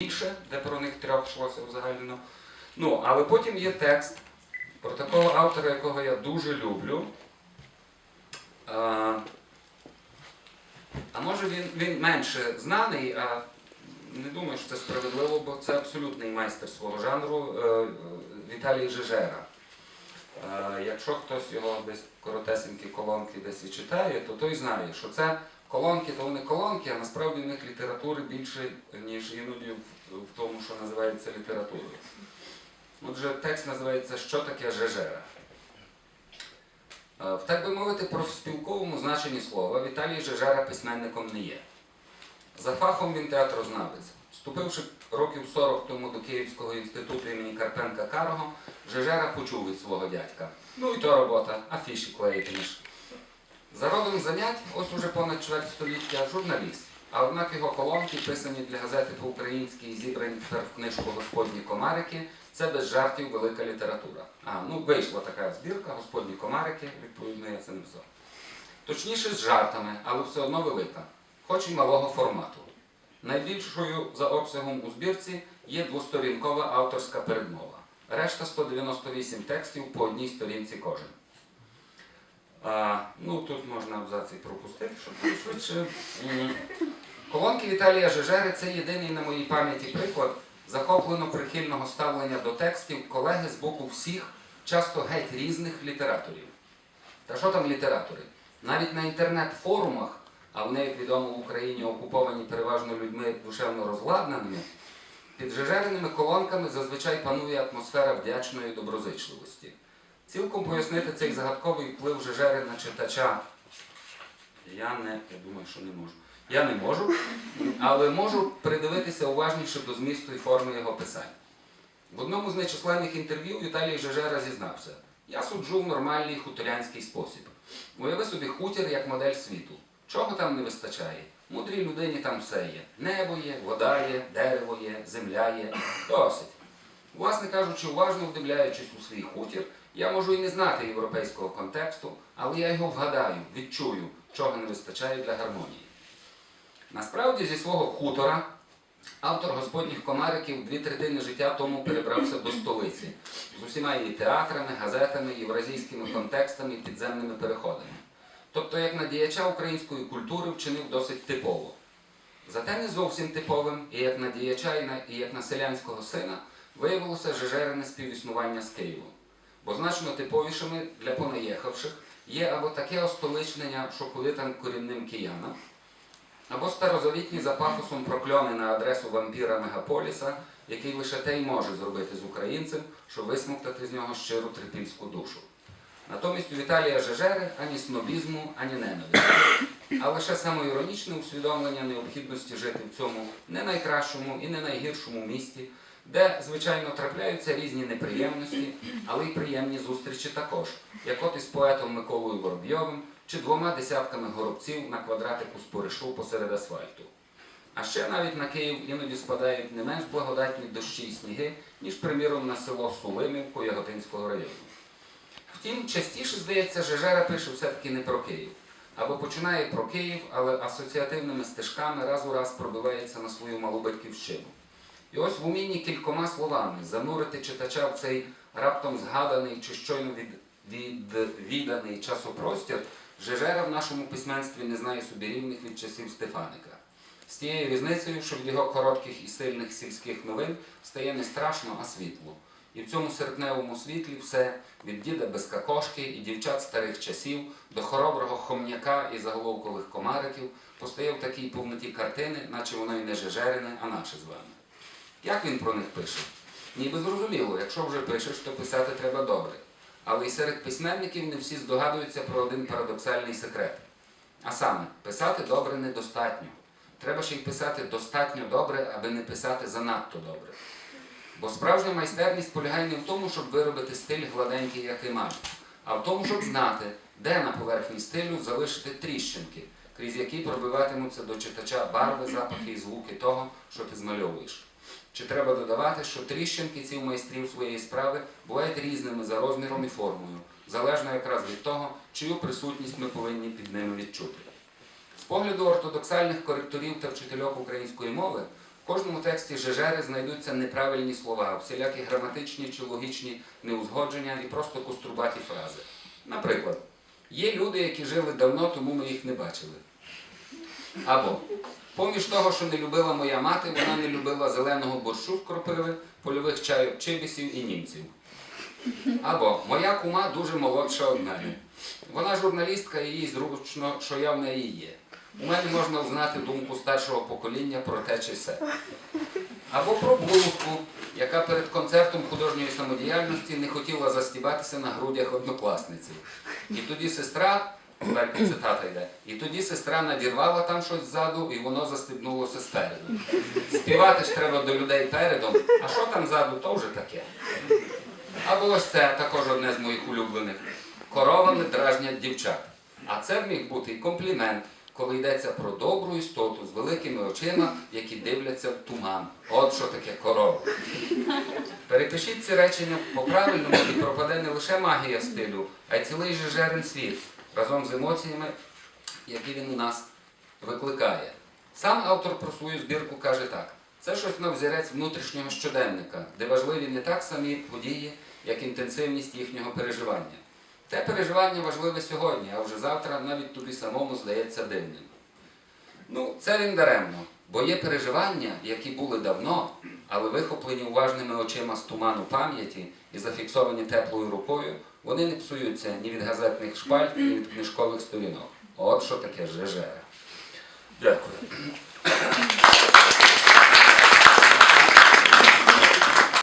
більше, де про них трьох йшлося взагалі. Ну, але потім є текст про такого автора, якого я дуже люблю. А, а може він, він менше знаний, а не думаю, що це справедливо, бо це абсолютний майстер свого жанру е, Віталій Жежера. Е, Якщо хтось його десь коротесенькі колонки десь і читає, то той знає, що це колонки, то вони колонки, а насправді в них літератури більше, ніж іноді в, тому, що називається літературою. Отже, текст називається Що таке Жежера? Е, В так би мовити, профспілковому значенні слова Віталій Жежера письменником не є. За фахом він театрознавець. Вступивши років 40 тому до Київського інституту імені Карпенка Карого, Жежера почув від свого дядька. Ну і то робота, афіші клеїти ніж. За родом занять, ось уже понад чверть століття, журналіст. А однак його колонки, писані для газети по-українськи і зібрані тепер в книжку Господні комарики, це без жартів велика література. А, ну вийшла така збірка Господні комарики, відповідно, я це не писав. Точніше з жартами, але все одно велика, хоч і малого формату. Найбільшою за обсягом у збірці є двосторінкова авторська передмова. Решта 198 текстів по одній сторінці кожен. А, ну, тут можна абзаці пропустити, щоб було швидше. Колонки Віталія Жежери це єдиний на моїй пам'яті приклад захоплено прихильного ставлення до текстів колеги з боку всіх, часто геть різних літераторів. Та що там літератори? Навіть на інтернет-форумах, а вони, як відомо, в Україні окуповані переважно людьми душевно розладнаними, під жежереними колонками зазвичай панує атмосфера вдячної доброзичливості. Цілком пояснити цей загадковий вплив жежери на читача. Я не, я думаю, що не можу. Я не можу, але можу придивитися уважніше до змісту і форми його писань. В одному з нечисленних інтерв'ю Віталій Жежера зізнався: я суджу в нормальний хуторянський спосіб. Уяви собі хутір як модель світу. Чого там не вистачає? Мудрій людині там все є. Небо є, вода є, дерево є, земля є. Досить. Власне кажучи, уважно вдивляючись у свій хутір, я можу і не знати європейського контексту, але я його вгадаю, відчую, чого не вистачає для гармонії. Насправді, зі свого хутора автор господніх комариків дві третини життя тому перебрався до столиці з усіма її театрами, газетами, євразійськими контекстами і підземними переходами. Тобто, як на діяча української культури вчинив досить типово. Зате не зовсім типовим, і як на діяча, і, і як на селянського сина, виявилося жежерене співіснування з Києвом. Бо типовішими для понаїхавших є або таке остоличнення шоковитим корінним киянам, або старозавітні за пафосом прокльони на адресу вампіра Мегаполіса, який лише те й може зробити з українцем, щоб висмоктати з нього щиру трипільську душу. Натомість у Віталія Жежери ані снобізму, ані ненависті, а лише самоіронічне усвідомлення необхідності жити в цьому не найкращому і не найгіршому місті, де, звичайно, трапляються різні неприємності, але й приємні зустрічі також, як от із поетом Миколою Воробйовим чи двома десятками горобців на квадратику споришу посеред асфальту. А ще навіть на Київ іноді спадають не менш благодатні дощі й сніги, ніж, приміром, на село Сулимівку Яготинського району. Втім, частіше, здається, Жежера пише все-таки не про Київ. Або починає про Київ, але асоціативними стежками раз у раз пробивається на свою малу батьківщину. І ось в умінні кількома словами занурити читача в цей раптом згаданий чи щойно від, відвіданий часопростір, Жежера в нашому письменстві не знає собі рівних від часів Стефаника. З тією різницею, що від його коротких і сильних сільських новин стає не страшно, а світло. І в цьому серпневому світлі все від діда без какошки і дівчат старих часів до хороброго хом'яка і заголовкових комариків постає в такій повноті картини, наче воно й не жежерине, а наше з вами. Як він про них пише? Ніби зрозуміло, якщо вже пишеш, то писати треба добре. Але й серед письменників не всі здогадуються про один парадоксальний секрет. А саме, писати добре недостатньо. Треба ще й писати достатньо добре, аби не писати занадто добре. Бо справжня майстерність полягає не в тому, щоб виробити стиль гладенький, як емаль, а в тому, щоб знати, де на поверхні стилю залишити тріщинки, крізь які пробиватимуться до читача барви, запахи і звуки того, що ти змальовуєш. Чи треба додавати, що тріщинки у майстрів своєї справи бувають різними за розміром і формою, залежно якраз від того, чию присутність ми повинні під ними відчути. З погляду ортодоксальних коректорів та вчительок української мови, в кожному тексті Жежери знайдуться неправильні слова, всілякі граматичні чи логічні неузгодження і просто кострубаті фрази. Наприклад, є люди, які жили давно, тому ми їх не бачили. Або поміж того, що не любила моя мати, вона не любила зеленого борщу з кропиви, польових чайок чибісів і німців. Або моя кума дуже молодша від мене. Вона журналістка і їй зручно, що я в неї є. У мене можна узнати думку старшого покоління про те чи се. Або про блузку, яка перед концертом художньої самодіяльності не хотіла застібатися на грудях однокласниці. І тоді сестра, далі цитата йде, і тоді сестра надірвала там щось ззаду, і воно застібнулося спереду. Співати ж треба до людей передом, а що там ззаду, то вже таке. Або ось це також одне з моїх улюблених. Коровами дражнять дівчат. А це міг бути і комплімент, коли йдеться про добру істоту з великими очима, які дивляться в туман. От що таке корова. Перепишіть ці речення по-правильному і пропаде не лише магія стилю, а й цілий жежерин світ разом з емоціями, які він у нас викликає. Сам автор про свою збірку каже так: це щось на взірець внутрішнього щоденника, де важливі не так самі події, як інтенсивність їхнього переживання. Те переживання важливе сьогодні, а вже завтра навіть тобі самому здається дивним. Ну, це він даремно, бо є переживання, які були давно, але вихоплені уважними очима з туману пам'яті і зафіксовані теплою рукою, вони не псуються ні від газетних шпальт, ні від книжкових сторінок. От що таке ЖЖР. Дякую.